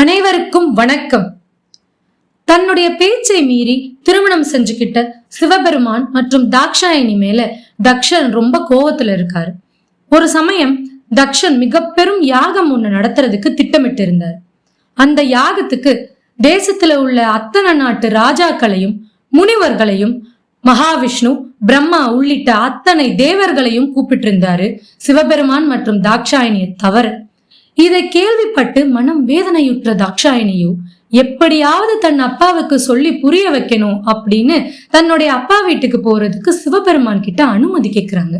அனைவருக்கும் வணக்கம். தன்னுடைய பேச்சை மீறி திருமணம் செஞ்சுக்கிட்ட சிவபெருமான் மற்றும் தாக்ஷாயணி மேல தக்ஷன் ரொம்ப கோவத்துல இருக்காரு. ஒரு சமயம் தக்ஷன் மிக பெரும் யாகம் ஒண்ணு நடத்துறதுக்கு திட்டமிட்டு இருந்தார் அந்த யாகத்துக்கு தேசத்துல உள்ள அத்தனை நாட்டு ராஜாக்களையும் முனிவர்களையும் மகாவிஷ்ணு பிரம்மா உள்ளிட்ட அத்தனை தேவர்களையும் கூப்பிட்டு இருந்தாரு சிவபெருமான் மற்றும் தாக்ஷாயணியை தவறு இதை கேள்விப்பட்டு மனம் வேதனையுற்ற தாக்ஷாயணியோ எப்படியாவது தன் அப்பாவுக்கு சொல்லி புரிய வைக்கணும் அப்படின்னு தன்னுடைய அப்பா வீட்டுக்கு போறதுக்கு சிவபெருமான் கிட்ட அனுமதி கேட்கிறாங்க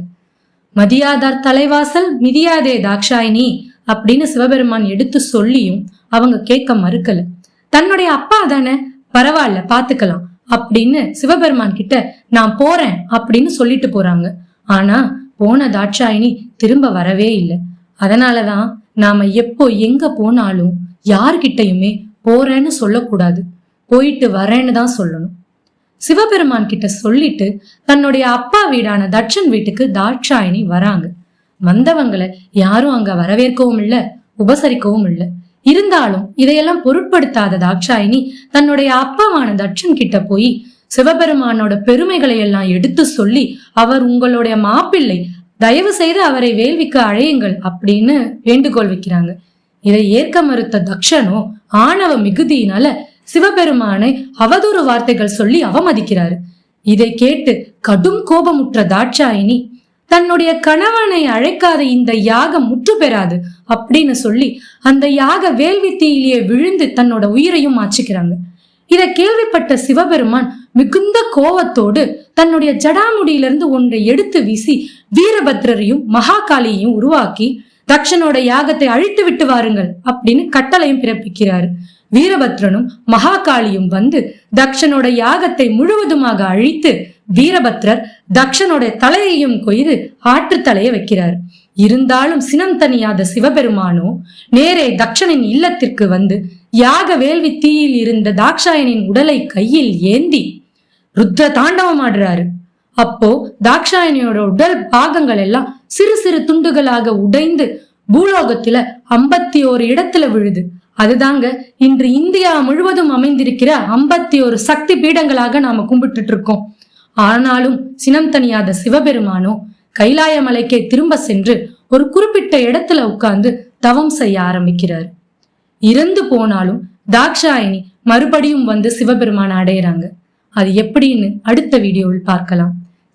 மதியாதார் தலைவாசல் மிதியாதே தாக்ஷாயினி அப்படின்னு சிவபெருமான் எடுத்து சொல்லியும் அவங்க கேட்க மறுக்கல. தன்னுடைய அப்பா தானே பரவாயில்ல பாத்துக்கலாம் அப்படின்னு சிவபெருமான் கிட்ட நான் போறேன் அப்படின்னு சொல்லிட்டு போறாங்க. ஆனா போன தாட்சாயினி திரும்ப வரவே இல்லை. அதனாலதான் நாம எப்போ எங்க போனாலும் யார்கிட்டயுமே போறேன்னு சொல்லக்கூடாது. போயிட்டு வரேன்னு தான் சொல்லணும். சிவபெருமான் கிட்ட சொல்லிட்டு தன்னுடைய அப்பா வீடான தட்சன் வீட்டுக்கு தாட்சாயணி வராங்க. வந்தவங்களை யாரும் அங்க வரவேற்கவும் இல்ல உபசரிக்கவும் இல்ல. இருந்தாலும் இதையெல்லாம் பொருட்படுத்தாத தாட்சாயினி தன்னுடைய அப்பாவான தட்சன் கிட்ட போய் சிவபெருமானோட பெருமைகளை எல்லாம் எடுத்து சொல்லி அவர் உங்களுடைய மாப்பிள்ளை தயவு செய்து அவரை வேள்விக்கு அழையுங்கள் அப்படின்னு வேண்டுகோள் வைக்கிறாங்க. இதை ஏற்க மறுத்த தக்ஷனோ ஆணவ மிகுதியினால சிவபெருமானை அவதூறு வார்த்தைகள் சொல்லி அவமதிக்கிறாரு. இதை கேட்டு கடும் கோபமுற்ற தாட்சாயினி தன்னுடைய கணவனை அழைக்காத இந்த யாகம் முற்று பெறாது அப்படின்னு சொல்லி அந்த யாக வேள்வி தீயிலேயே விழுந்து தன்னோட உயிரையும் மாச்சுக்கிறாங்க. இதை கேள்விப்பட்ட சிவபெருமான் மிகுந்த கோவத்தோடு தன்னுடைய ஜடாமுடியிலிருந்து ஒன்றை எடுத்து வீசி வீரபத்ரரையும் மகாகாளியையும் உருவாக்கி தக்ஷனோட யாகத்தை அழித்து விட்டு வாருங்கள் அப்படின்னு கட்டளையும் பிறப்பிக்கிறாரு. வீரபத்ரனும் மகாகாளியும் வந்து தக்ஷனோட யாகத்தை முழுவதுமாக அழித்து வீரபத்ரர் தக்ஷனோட தலையையும் கொய்து ஆற்று தலைய வைக்கிறார். இருந்தாலும் சினம் தனியாத சிவபெருமானோ நேரே தக்ஷனின் இல்லத்திற்கு வந்து யாக வேள்வி தீயில் இருந்த தாக்ஷாயனின் உடலை கையில் ஏந்தி ருத்ர தாண்டவம் ஆடுறாரு அப்போ தாக்ஷாயணியோட உடல் பாகங்கள் எல்லாம் சிறு சிறு துண்டுகளாக உடைந்து பூலோகத்துல ஐம்பத்தி ஓரு இடத்துல விழுது. அதுதாங்க இன்று இந்தியா முழுவதும் அமைந்திருக்கிற ஐம்பத்தி ஒரு சக்தி பீடங்களாக நாம கும்பிட்டுட்டு இருக்கோம். ஆனாலும் சினம் தனியாத சிவபெருமானோ கைலாய மலைக்கே திரும்ப சென்று ஒரு குறிப்பிட்ட இடத்துல உட்கார்ந்து தவம் செய்ய ஆரம்பிக்கிறார். இறந்து போனாலும் தாக்ஷாயினி மறுபடியும் வந்து சிவபெருமான அடையிறாங்க. அது எப்படின்னு அடுத்த வீடியோவில் பார்க்கலாம்.